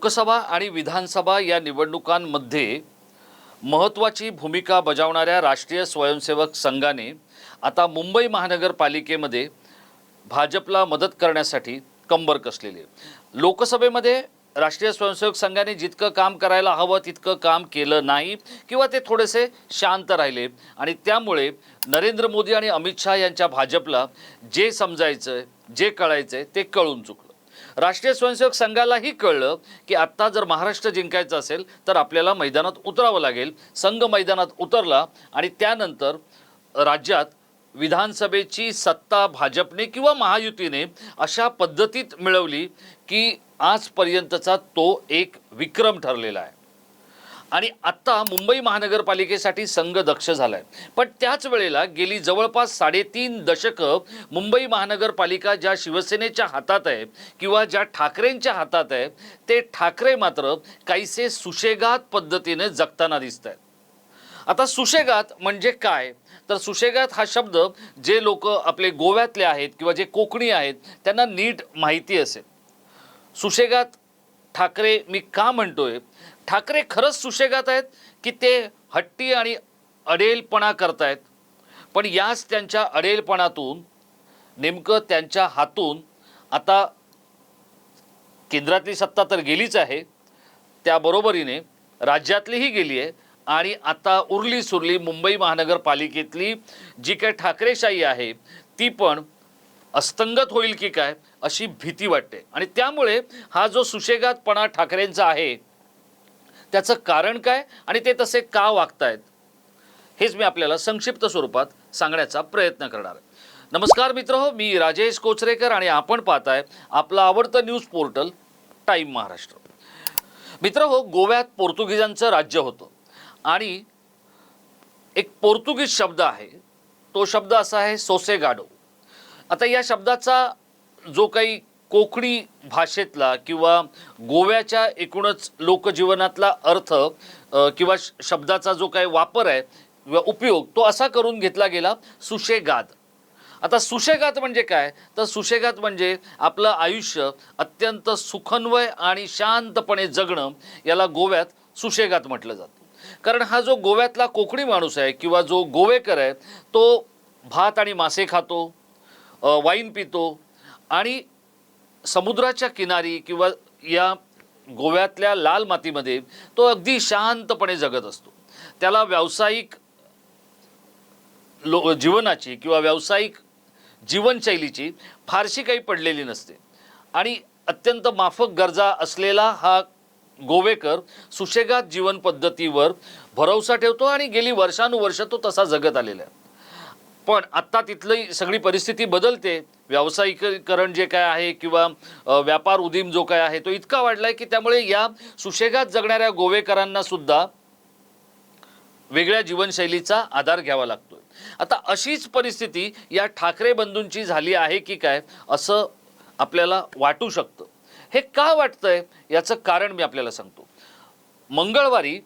लोकसभा आणि विधानसभा या निवडणुकांमध्ये महत्त्वाची भूमिका बजावणाऱ्या राष्ट्रीय स्वयंसेवक संघाने आता मुंबई महानगरपालिकेमध्ये भाजपला मदत करण्यासाठी कंबर कसलेली लोकसभेमध्ये राष्ट्रीय स्वयंसेवक संघाने जितकं काम करायला हवं तितकं काम केलं नाही किंवा ते थोडेसे शांत राहिले. आणि त्यामुळे नरेंद्र मोदी आणि अमित शहा यांच्या भाजपला जे समजायचं जे कळायचं ते कळून चुकलं. राष्ट्रीय स्वयंसेवक संघालाही कळलं की आत्ता जर महाराष्ट्र जिंकायचं असेल तर आपल्याला मैदानात उतरावं लागेल. संघ मैदानात उतरला आणि त्यानंतर राज्यात विधानसभेची सत्ता भाजपने किंवा महायुतीने अशा पद्धतीत मिळवली की आजपर्यंतचा तो एक विक्रम ठरलेला आहे. आणि आत्ता मुंबई महानगरपालिकेसाठी संघ दक्ष झालाय. पण त्याच वेळेला गेली जवळपास साडेतीन दशकं मुंबई महानगरपालिका ज्या शिवसेनेच्या हातात आहे किंवा ज्या ठाकरेंच्या हातात आहे ते ठाकरे मात्र काहीसे सुशेगात पद्धतीने जगताना दिसत आहेत आता सुशेगात म्हणजे काय? तर सुशेगात हा शब्द जे लोक आपले गोव्यातले आहेत किंवा जे कोकणी आहेत त्यांना नीट माहिती असेल. सुशेगात ठाकरे मी का म्हणतोय? ठाकरे खरंच सुशेगात आहेत की ते हट्टी आणि अडेलपणा करतायत. पण याच त्यांच्या अडेलपणातून नेमकं त्यांच्या हातून आता केंद्रातली सत्ता तर गेलीच आहे. त्याबरोबरीने राज्यातलीही गेली आहे आणि आता उरली सुरली मुंबई महानगरपालिकेतली जी काय ठाकरेशाही आहे ती पण अस्तंगत होईल की काय अशी भीती वाटते. आणि त्यामुळे हा जो सुशेगातपणा ठाकरेंचा आहे त्याचं कारण काय आणि ते तसे का वागतायत? हेच मी आपल्याला संक्षिप्त स्वरूपात सांगण्याचा प्रयत्न करणार आहे. नमस्कार मित्र हो मी राजेश कोचरेकर आणि आपण पाहताय आपलं आवडतं न्यूज पोर्टल टाईम महाराष्ट्र. मित्र हो गोव्यात पोर्तुगीजांचं राज्य होतं आणि एक पोर्तुगीज शब्द आहे तो शब्द असा आहे सोसेगाडो. आता या शब्दाचा जो काही कोकणी भाषेतला किंवा गोव्याच्या एकूणच लोकजीवनातला अर्थ किंवा श- शब्दाचा जो काही वापर आहे किंवा उपयोग तो असा करून घेतला गेला सुशेगाद आता सुशेगात म्हणजे काय? तर सुशेगात म्हणजे आपलं आयुष्य अत्यंत सुखन्वय आणि शांतपणे जगणं याला गोव्यात सुशेगात म्हटलं जातं. कारण हा जो गोव्यातला कोकणी माणूस आहे किंवा जो गोवेकर आहे तो भात आणि मासे खातो वाईन पितो आणि समुद्राच्या किनारी किंवा या गोव्यातल्या लाल मातीमध्ये तो अगदी शांतपणे जगत असतो. त्याला व्यावसायिक लो जीवनाची किंवा व्यावसायिक जीवनशैलीची फारशी काही पडलेली नसते. आणि अत्यंत माफक गरजा असलेला हा गोवेकर सुशेगात जीवन पद्धतीवर भरवसा ठेवतो आणि गेली वर्षानुवर्ष तो तसा जगत आलेला आहे. पण आत्ता तिथली सगळी परिस्थिती बदलते. व्यावसायिकरण जे काय आहे किंवा व्यापार उदीम जो काय आहे तो इतका वाढलाय की त्यामुळे या सुशेगात जगणाऱ्या गोवेकरांना सुद्धा वेगळ्या जीवनशैलीचा आधार घ्यावा लागतोय. आता अशीच परिस्थिती या ठाकरे बंधूंची झाली आहे की काय असं आपल्याला वाटू शकतं. हे का वाटतंय? याचं कारण मी आपल्याला सांगतो. मंगळवारी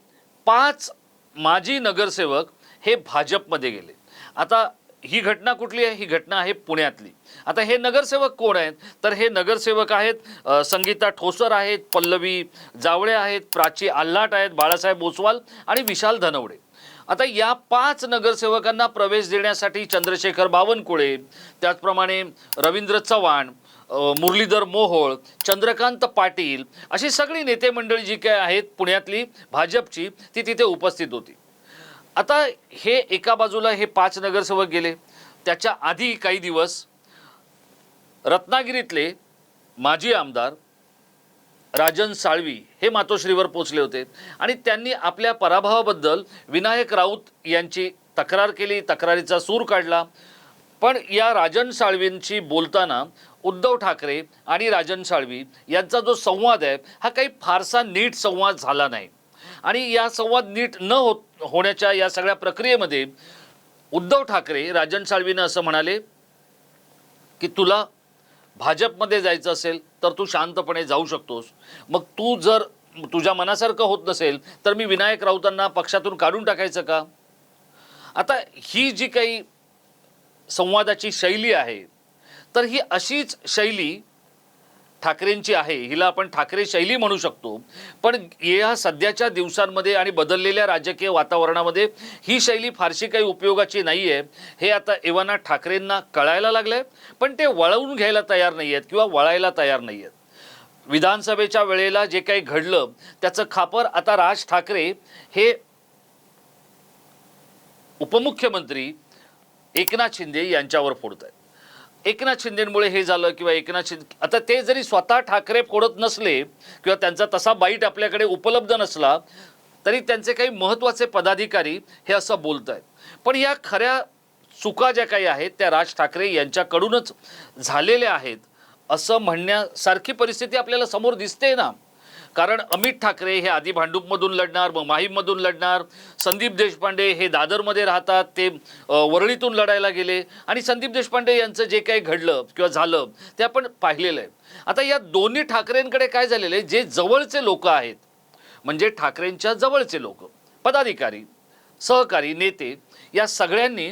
पाच माजी नगरसेवक हे भाजपमध्ये गेले. आता ही घटना कुठली आहे? ही घटना आहे पुण्यातली. आता हे नगरसेवक कोण आहेत? तर हे नगरसेवक आहेत संगीता ठोसर आहेत पल्लवी जावळे आहेत प्राची आल्हाट आहेत बाळासाहेब ओसवाल आणि विशाल धनवडे. आता या पाच नगरसेवकांना प्रवेश देण्यासाठी चंद्रशेखर बावनकुळे त्याचप्रमाणे रवींद्र चव्हाण मुरलीधर मोहोळ चंद्रकांत पाटील अशी सगळी नेते मंडळी जी काय आहेत पुण्यातली भाजपची ती तिथे उपस्थित होती. आता हे एका बाजूला हे पाच नगरसेवक गेले. त्याच्या आधी काही दिवस रत्नागिरीतले माजी आमदार राजन साळवी हे मातोश्रीवर पोचले होते. आणि त्यांनी आपल्या पराभवाबद्दल विनायक राऊत यांची तक्रार केली तक्रारीचा सूर काढला. पण या राजन साळवींशी बोलताना उद्धव ठाकरे आणि राजन साळवी यांचा जो संवाद आहे हा काही फारसा नीट संवाद झाला नाही. आणि या संवाद नीट न हो होण्याच्या या सगळ्या प्रक्रियेमध्ये उद्धव ठाकरे राजन साळवीनं असं म्हणाले की तुला भाजपमध्ये जायचं असेल तर तू शांतपणे जाऊ शकतोस. मग तू जर तुझ्या मनासारखं होत नसेल तर मी विनायक राऊतांना पक्षातून काढून टाकायचं का? आता ही जी काही संवादाची शैली आहे तर ही अशीच शैली ठाकरेंची आहे हिला आपण ठाकरे शैली म्हणू शकतो. पण या सध्याच्या दिवसांमध्ये आणि बदललेल्या राजकीय वातावरणामध्ये ही शैली फारशी काही उपयोगाची नाही आहे हे आता एव्हाना ठाकरेंना कळायला लागलं आहे पण ते वळवून घ्यायला तयार नाही आहेत किंवा वळायला तयार नाही आहेत विधानसभेच्या वेळेला जे काही घडलं त्याचं खापर आता राज ठाकरे हे उपमुख्यमंत्री एकनाथ शिंदे यांच्यावर फोडत आहेत एकनाथ शिंदेमुळे हे झालं किंवा एकनाथ शिंदे आता ते जरी स्वतः ठाकरे फोडत नसले किंवा त्यांचा तसा बाईट आपल्याकडे उपलब्ध नसला तरी त्यांचे काही महत्त्वाचे पदाधिकारी हे असं बोलत आहेत पण या खऱ्या चुका ज्या काही आहेत त्या राज ठाकरे यांच्याकडूनच झालेल्या आहेत असं म्हणण्यासारखी परिस्थिती आपल्याला समोर दिसते ना. कारण अमित ठाकरे हे आधी भांडूपमधून लढणार मग माहीममधून लढणार संदीप देशपांडे हे दादरमध्ये राहतात ते वरळीतून लढायला गेले. आणि संदीप देशपांडे यांचं जे काही घडलं किंवा झालं ते आपण पाहिलेलं आहे. आता या दोन्ही ठाकरेंकडे काय झालेलं आहे? जे जवळचे लोक आहेत म्हणजे ठाकरेंच्या जवळचे लोक पदाधिकारी सहकारी नेते या सगळ्यांनी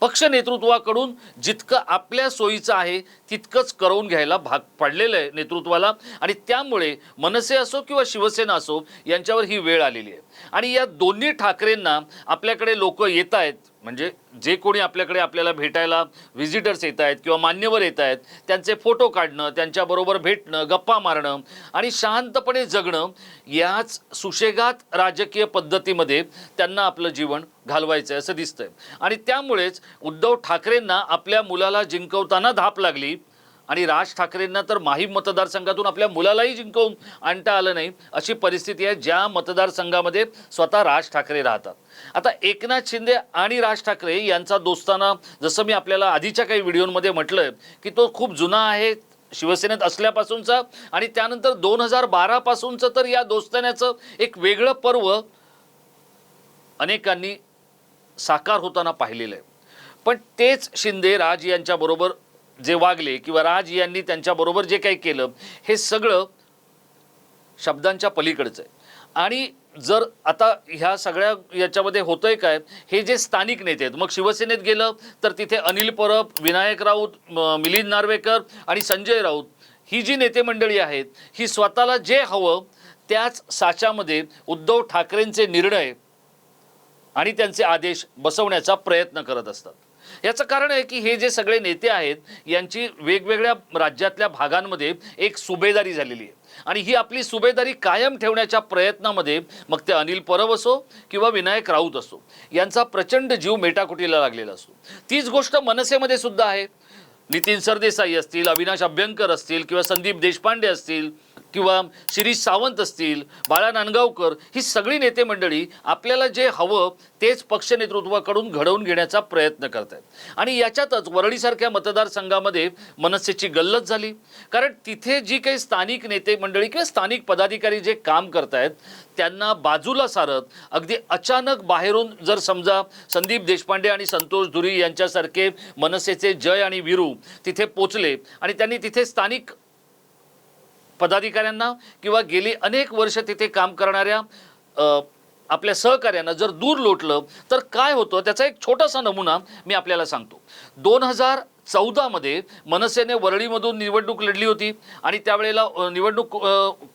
पक्ष नेतृत्वाकडून जितकं आपल्या सोयीचं आहे तितकंच करवून घ्यायला भाग पडलेलं आहे नेतृत्वाला. आणि त्यामुळे मनसे असो किंवा शिवसेना असो यांच्यावर ही वेळ आलेली आहे. आणि या दोन्ही ठाकरेंना आपल्याकडे लोक येत आहेत म्हणजे जे कोणी आपल्याकडे आपल्याला भेटायला व्हिजिटर्स येत आहेत किंवा मान्यवर येत आहेत त्यांचे फोटो काढणं त्यांच्याबरोबर भेटणं गप्पा मारणं आणि शांतपणे जगणं याच सुशेगात राजकीय पद्धतीमध्ये त्यांना आपलं जीवन घालवायचं आहे असं दिसतंय. आणि त्यामुळेच उद्धव ठाकरेंना आपल्या मुलाला जिंकवताना धाप लागली. आणि राज ठाकरेंना तर माहीम मतदारसंघातून आपल्या मुलालाही जिंकवून आणता आलं नाही. अशी परिस्थिती आहे ज्या मतदारसंघामध्ये स्वतः राज ठाकरे राहतात. आता एकनाथ शिंदे आणि राज ठाकरे यांचा दोस्ताना जसं मी आपल्याला आधीच्या काही व्हिडिओमध्ये म्हटलं की तो खूप जुना आहे शिवसेनेत असल्यापासूनचा आणि त्यानंतर दोन हजार बारापासूनचं तर या दोस्तान्याचं एक वेगळं पर्व अनेकांनी साकार होताना पाहिलेलं आहे. पण तेच शिंदे राज यांच्याबरोबर जे वागले किंवा राज यांनी त्यांच्याबरोबर जे काही केलं हे सगळं शब्दांच्या पलीकडचं आहे. आणि जर आता ह्या सगळ्या याच्यामध्ये होतंय काय हे जे स्थानिक नेते आहेत मग शिवसेनेत गेलं तर तिथे अनिल परब विनायक राऊत मिलिंद नार्वेकर आणि संजय राऊत ही जी नेते मंडळी आहेत ही स्वतःला जे हवं त्याच साच्यामध्ये उद्धव ठाकरेंचे निर्णय आणि त्यांचे आदेश बसवण्याचा प्रयत्न करत असतात. याचं कारण आहे की हे जे सगळे नेते आहेत यांची वेगवेगळ्या राज्यातल्या भागांमध्ये एक सुभेदारी झालेली आहे. आणि ही आपली सुभेदारी कायम ठेवण्याच्या प्रयत्नामध्ये मग ते अनिल परब असो किंवा विनायक राऊत असो यांचा प्रचंड जीव मेटाकुटीला लागलेला असतो तीच गोष्ट मनसेमध्ये सुद्धा आहे. नितीन सरदेसाई असतील अविनाश अभ्यंकर असतील किंवा संदीप देशपांडे असतील किंवा शिरीष सावंत असतील बाळा नांदगावकर ही सगळी नेते मंडळी आपल्याला जे हवं तेच पक्ष नेतृत्वाकडून घडवून घेण्याचा प्रयत्न करत आहेत आणि याच्यातच वरळीसारख्या मतदारसंघामध्ये मनसेची गल्लत झाली. कारण तिथे जी काही स्थानिक नेते मंडळी किंवा स्थानिक पदाधिकारी जे काम करत आहेत त्यांना बाजूला सारत अगदी अचानक बाहेरून जर समजा संदीप देशपांडे आणि संतोष धुरी यांच्यासारखे मनसेचे जय आणि विरू तिथे पोचले आणि त्यांनी तिथे स्थानिक पदाधिकाऱ्यांना किंवा गेली अनेक वर्ष तिथे काम करणाऱ्या आपल्या सहकाऱ्यांना जर दूर लोटलं तर काय होतं? त्याचा एक छोटासा नमुना मी आपल्याला सांगतो. दोन हजार चौदामध्ये मनसेने वरळीमधून निवडणूक लढली होती आणि त्यावेळेला निवडणूक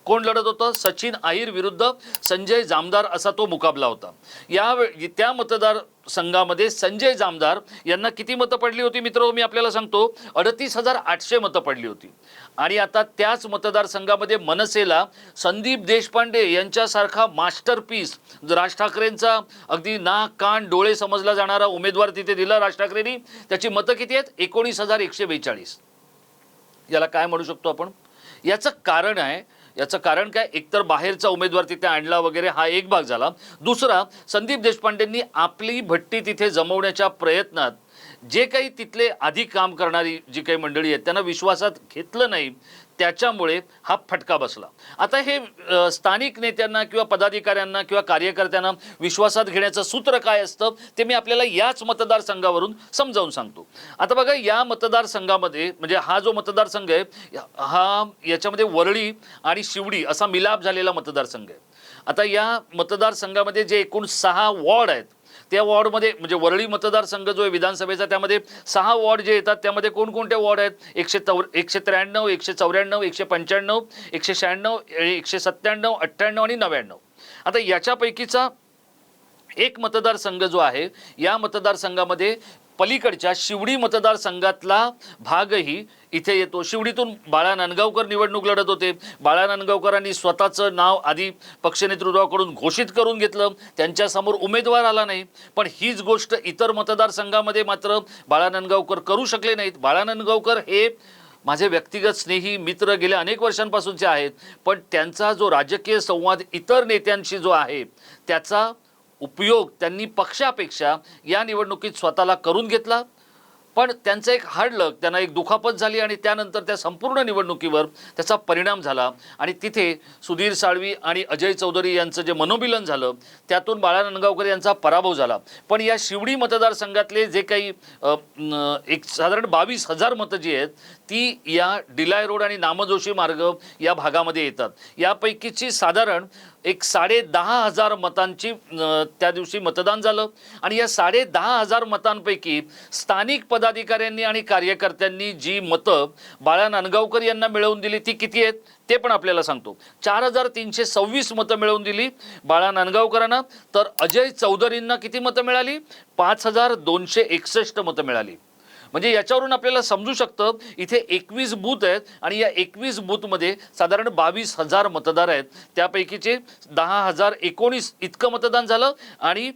कोण लढत होतं? सचिन आहिर विरुद्ध संजय जामदार असा तो मुकाबला होता. या त्या मतदार संघामध्ये संजय जामदार यांना किती मतं पडली होती मित्र? मी आपल्याला सांगतो अडतीस हजार आठशे मतं पडली होती. आणि आता त्याच मतदारसंघामध्ये मनसेला संदीप देशपांडे यांच्यासारखा मास्टरपीस राज ठाकरेंचा अगदी नाक कान डोळे समजला जाणारा उमेदवार तिथे दिला राज ठाकरेंनी. त्याची मतं किती आहेत? एकोणीस हजार एकशे बेचाळीस. याला काय म्हणू शकतो आपण? याचं कारण आहे याचं कारण काय? एकतर बाहेरचा उमेदवार तिथे आणला वगैरे हा एक भाग झाला. दुसरा संदीप देशपांडेंनी आपली भट्टी तिथे जमवण्याच्या प्रयत्नात जे काही तिथले आधी काम करणारी जी काही मंडळी आहेत त्यांना विश्वासात घेतलं नाही त्याच्यामुळे हा फटका बसला. आता हे स्थानिक नेत्यांना किंवा पदाधिकाऱ्यांना किंवा कार्यकर्त्यांना विश्वासात घेण्याचं सूत्र काय असतं ते मी आपल्याला याच मतदारसंघावरून समजावून सांगतो. आता बघा या मतदारसंघामध्ये म्हणजे हा जो मतदारसंघ आहे हा याच्यामध्ये वरळी आणि शिवडी असा मिलाप झालेला मतदारसंघ आहे. आता या मतदारसंघामध्ये जे एकूण सहा वॉर्ड आहेत त्या वॉर्डमध्ये म्हणजे वरळी मतदारसंघ जो आहे विधानसभेचा त्यामध्ये सहा वॉर्ड जे येतात त्यामध्ये कोणकोणते वॉर्ड आहेत? एकशे चौ एकशे त्र्याण्णव एकशे चौऱ्याण्णव एकशे पंच्याण्णव एकशे शहाण्णव एकशे सत्त्याण्णव अठ्ठ्याण्णव आणि नव्याण्णव. आता याच्यापैकीचा एक मतदारसंघ जो आहे या मतदारसंघामध्ये पलीकडच्या शिवडी मतदारसंघातला भागही इथे येतो. शिवडीतून बाळा नांदगावकर निवडणूक लढत होते. बाळा नांदगावकरांनी स्वतःचं नाव आधी पक्षनेतृत्वाकडून घोषित करून घेतलं. त्यांच्यासमोर उमेदवार आला नाही. पण हीच गोष्ट इतर मतदारसंघामध्ये मात्र बाळा नांदगावकर करू शकले नाहीत. बाळा नांदगावकर हे माझे व्यक्तिगत स्नेही मित्र गेल्या अनेक वर्षांपासूनचे आहेत. पण त्यांचा जो राजकीय संवाद इतर नेत्यांशी जो आहे त्याचा उपयोग त्यांनी पक्षापेक्षा या निवडणुकीत स्वतःला करून घेतला. पण त्यांचं एक हाडलं त्यांना एक दुखापत झाली आणि त्यानंतर त्या संपूर्ण निवडणुकीवर त्याचा परिणाम झाला. आणि तिथे सुधीर साळवी आणि अजय चौधरी यांचं जे मनोमिलन झालं त्यातून बाळा नंदगावकर यांचा पराभव झाला. पण या शिवडी मतदारसंघातले जे काही एक साधारण बावीस हजार मतं जी आहेत ती या डिलाय रोड आणि नामजोशी मार्ग या भागामध्ये येतात. यापैकीची साधारण एक साडे दहा हजार मतांची त्या दिवशी मतदान झालं. आणि या साडे दहा हजार मतांपैकी स्थानिक पदाधिकाऱ्यांनी आणि कार्यकर्त्यांनी जी मतं बाळा नांदगावकर यांना मिळवून दिली ती किती आहेत? ते पण आपल्याला सांगतो. चार हजार तीनशे सव्वीस मतं मिळवून दिली बाळा नांदगावकरांना तर अजय चौधरींना किती मतं मिळाली? पाच हजार दोनशे एकसष्ट मतं मिळाली. म्हणजे याच्यावरून आपल्याला समजू शकतं इथे एकवीस बूथ आहेत आणि या एकवीस बूथमध्ये साधारण बावीस हजार मतदार आहेत. त्यापैकीचे दहा हजार एकोणीस इतकं मतदान झालं आणि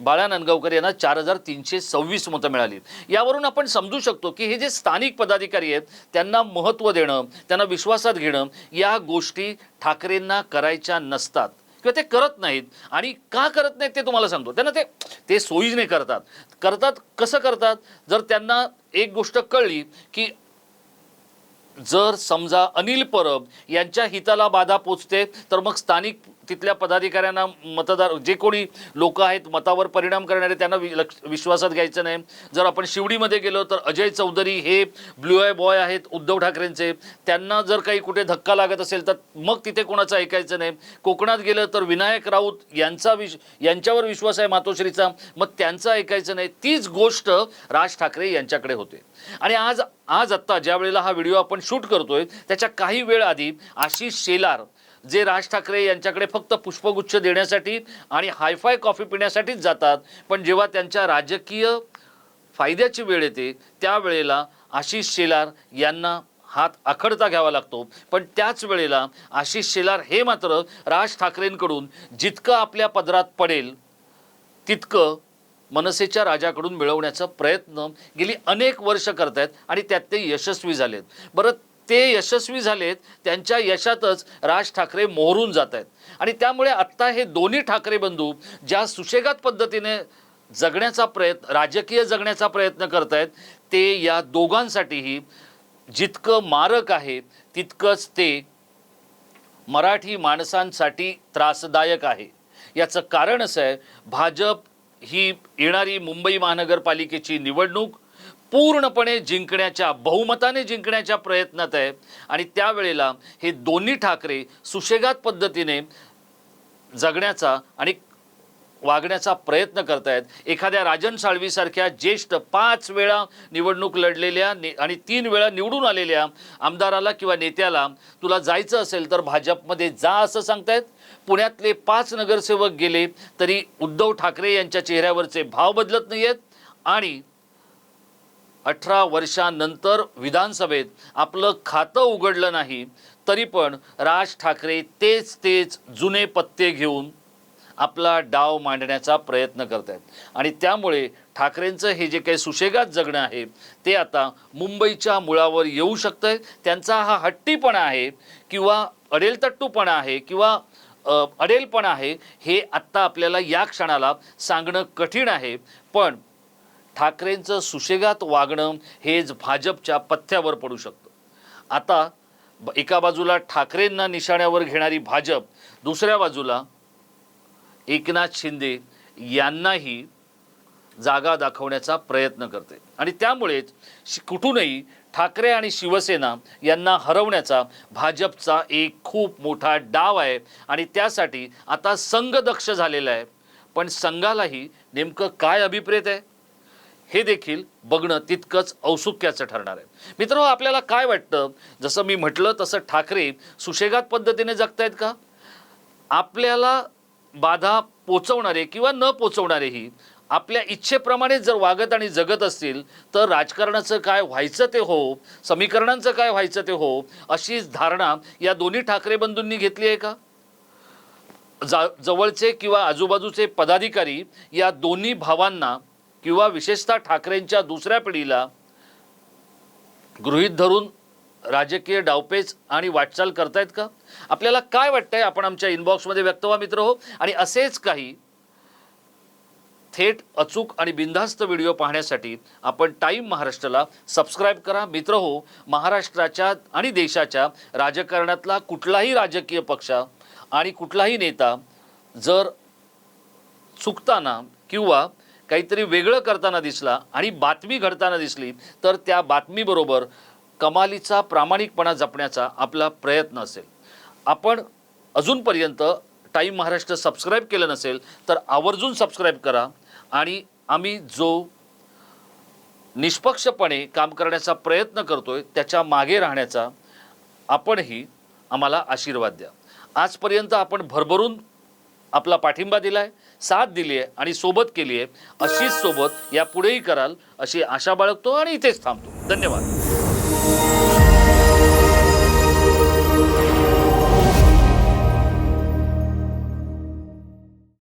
बाळा नांदगावकर यांना चार हजार तीनशे सव्वीस मतं मिळाली. यावरून आपण समजू शकतो की हे जे स्थानिक पदाधिकारी आहेत त्यांना महत्त्व देणं त्यांना विश्वासात घेणं या गोष्टी ठाकरेंना करायच्या नसतात. किंवा ते करत नाहीत. आणि का करत नाहीत ते तुम्हाला सांगतो. त्यांना ते ते सोयीने करतात. करतात कसं करतात? जर त्यांना एक गोष्ट कळली की जर समजा अनिल परब यांच्या हिताला बाधा पोचते तर मग स्थानिक तिथल्या पदाधिकाऱ्यांना मतदार जे कोणी लोक आहेत मतावर परिणाम करणारे त्यांना वि लक्ष विश्वासात घ्यायचं नाही. जर आपण शिवडीमध्ये गेलो तर अजय चौधरी हे ब्ल्यू आय बॉय आहेत उद्धव ठाकरेंचे. त्यांना जर काही कुठे धक्का लागत असेल तर मग तिथे कोणाचं ऐकायचं नाही. कोकणात गेलं तर विनायक राऊत यांचा विश यांच्यावर विश्वास आहे मातोश्रीचा. मग त्यांचं ऐकायचं नाही. तीच गोष्ट राज ठाकरे यांच्याकडे होते. आणि आज आज आत्ता ज्या वेळेला हा व्हिडिओ आपण शूट करतोय त्याच्या काही वेळ आधी आशिष शेलार जे राज ठाकरे यांच्याकडे फक्त पुष्पगुच्छ देण्यासाठी आणि हायफाय कॉफी पिण्यासाठीच जातात पण जेव्हा त्यांच्या राजकीय फायद्याची वेळ येते त्यावेळेला आशिष शेलार यांना हात आखडता घ्यावा लागतो. पण त्याच वेळेला आशिष शेलार हे मात्र राज ठाकरेंकडून जितकं आपल्या पदरात पडेल तितकं मनसेच्या राजाकडून मिळवण्याचा प्रयत्न गेली अनेक वर्ष करतायत आणि त्यात ते यशस्वी झालेत. बरं ते यशस्वी झालेत त्यांच्या यशातच राज ठाकरे मोहरून जात आहेत आणि त्यामुळे आत्ता हे दोन्ही ठाकरे बंधू ज्या सुशेगात पद्धतीने जगण्याचा प्रयत्न राजकीय जगण्याचा प्रयत्न करत आहेत ते या दोघांसाठीही जितकं मारक आहे तितकंच ते मराठी माणसांसाठी त्रासदायक आहे. याचं कारण असं आहे भाजप ही येणारी मुंबई महानगरपालिकेची निवडणूक पूर्णपणे जिंकण्याच्या बहुमताने जिंकण्याच्या प्रयत्नात आहे. आणि त्यावेळेला हे दोन्ही ठाकरे सुशेगात पद्धतीने जगण्याचा आणि वागण्याचा प्रयत्न करतायत. एखाद्या राजन साळवीसारख्या ज्येष्ठ पाच वेळा निवडणूक लढलेल्या ने आणि तीन वेळा निवडून आलेल्या आमदाराला किंवा नेत्याला तुला जायचं असेल तर भाजपमध्ये जा असं सांगतायत. पुण्यातले पाच नगरसेवक गेले तरी उद्धव ठाकरे यांच्या चेहऱ्यावरचे भाव बदलत नाही आहेत आणि अठरा वर्षानंतर विधानसभेत आपलं खातं उघडलं नाही तरी पण राज ठाकरे तेच तेच जुने पत्ते घेऊन आपला डाव मांडण्याचा प्रयत्न करत आहेत आणि त्यामुळे ठाकरेंचं हे जे काही सुशेगात जगणं आहे ते आता मुंबईच्या मुळावर येऊ शकतं आहे त्यांचा हा हट्टीपणा आहे किंवा अडेलतट्टूपणा आहे किंवा अडेलपणा आहे हे आत्ता आपल्याला या क्षणाला सांगणं कठीण आहे. पण ठाकरेंचं सुशेगात वागणं हेच भाजपच्या पथ्यावर पडू शकतं. आता ब- एका बाजूला ठाकरेंना निशाण्यावर घेणारी भाजप दुसऱ्या बाजूला एकनाथ शिंदे यांनाही जागा दाखवण्याचा प्रयत्न करते. आणि त्यामुळेच कुठूनही ठाकरे आणि शिवसेना यांना हरवण्याचा भाजपचा एक खूप मोठा डाव आहे. आणि त्यासाठी आता संघ दक्ष झालेला आहे. पण संघालाही नेमकं काय अभिप्रेत आहे? हे देखील बघणं तितकंच औत्सुक्याचं ठरणार आहे. मित्रांनो आपल्याला काय वाटतं? जसं मी म्हटलं तसं ठाकरे सुशेगात पद्धतीने जगतायत का? आपल्याला बाधा पोचवणारे किंवा न पोचवणारेही आपल्या इच्छेप्रमाणे जर वागत आणि जगत असतील तर राजकारणाचं काय व्हायचं ते हो समीकरणांचं काय व्हायचं ते हो अशीच धारणा या दोन्ही ठाकरे बंधूंनी घेतली आहे का? जा जवळचे किंवा आजूबाजूचे पदाधिकारी या दोन्ही भावांना किंवा विशेषतः ठाकरेंच्या दुसऱ्या पिढीला गृहीत धरून राजकीय डावपेच आणि वाटचाल करतायत का? आपल्याला काय वाटतंय आपण आमच्या इनबॉक्समध्ये व्यक्त व्हा मित्र हो? आणि असेच काही थेट अचूक आणि बिनधास्त व्हिडिओ पाहण्यासाठी आपण टाईम महाराष्ट्राला सबस्क्राईब करा. मित्र हो महाराष्ट्राच्या आणि देशाच्या राजकारणातला कुठलाही राजकीय पक्ष आणि कुठलाही नेता जर चुकताना किंवा काहीतरी वेगळं करताना दिसला आणि बातमी घडताना दिसली तर त्या बातमीबरोबर कमालीचा प्रामाणिकपणा जपण्याचा आपला प्रयत्न असेल. आपण अजूनपर्यंत टाईम महाराष्ट्र सबस्क्राईब केलं नसेल तर आवर्जून सबस्क्राईब करा आणि आम्ही जो निष्पक्षपणे काम करण्याचा प्रयत्न करतोय त्याच्यामागे राहण्याचा आपणही आम्हाला आशीर्वाद द्या. आजपर्यंत आपण भरभरून आपला पाठिंबा दिला आहे साथ दिली आहे आणि सोबत केली आहे अशीच सोबत यापुढेही कराल अशी आशा बाळगतो आणि इथेच थांबतो. धन्यवाद.